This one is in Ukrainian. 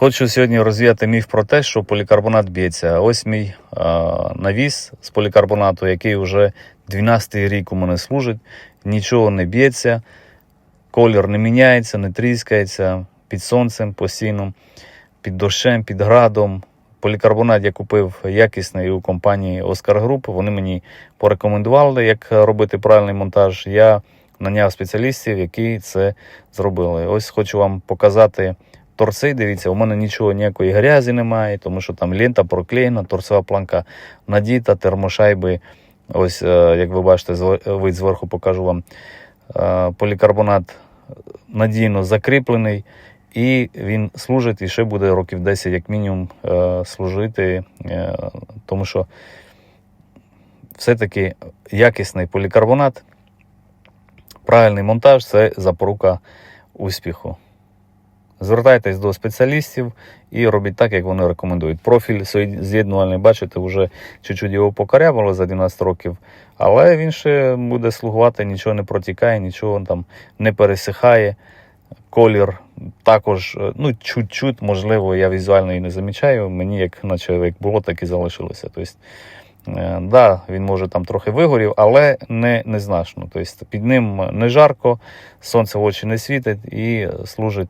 Хочу сьогодні розвіяти міф про те, що полікарбонат б'ється. Ось мій е, навіс з полікарбонату, який вже 12-й рік у мене служить, нічого не б'ється, колір не міняється, не тріскається під сонцем постійно, під дощем, під градом. Полікарбонат я купив якісний у компанії Oscar Group. Вони мені порекомендували, як робити правильний монтаж. Я наняв спеціалістів, які це зробили. Ось хочу вам показати торси. Дивіться, у мене нічого ніякої грязі немає, тому що там лента проклеєна, торцева планка надіта, термошайби. Ось, е, як ви бачите, вид зверху покажу вам. Е, Полікарбонат надійно закріплений. І він служить і ще буде років 10, як мінімум, е, служити, тому що все-таки якісний полікарбонат, правильний монтаж це запорука успіху. Звертайтесь до спеціалістів і робіть так, як вони рекомендують. Профіль з'єднувальний, бачите, вже чуть-чуть його покорябало за 11 років, але він ще буде слугувати, нічого не протікає, нічого там не пересихає. Колір також, е, ну, чуть-чуть, можливо, я візуально і не замічаю. Мені як наче як було, так і залишилося. Тобто, е, да, він може там трохи вигорів, але не, не значно. Тобто, під ним не жарко, сонце в очі не світить і служить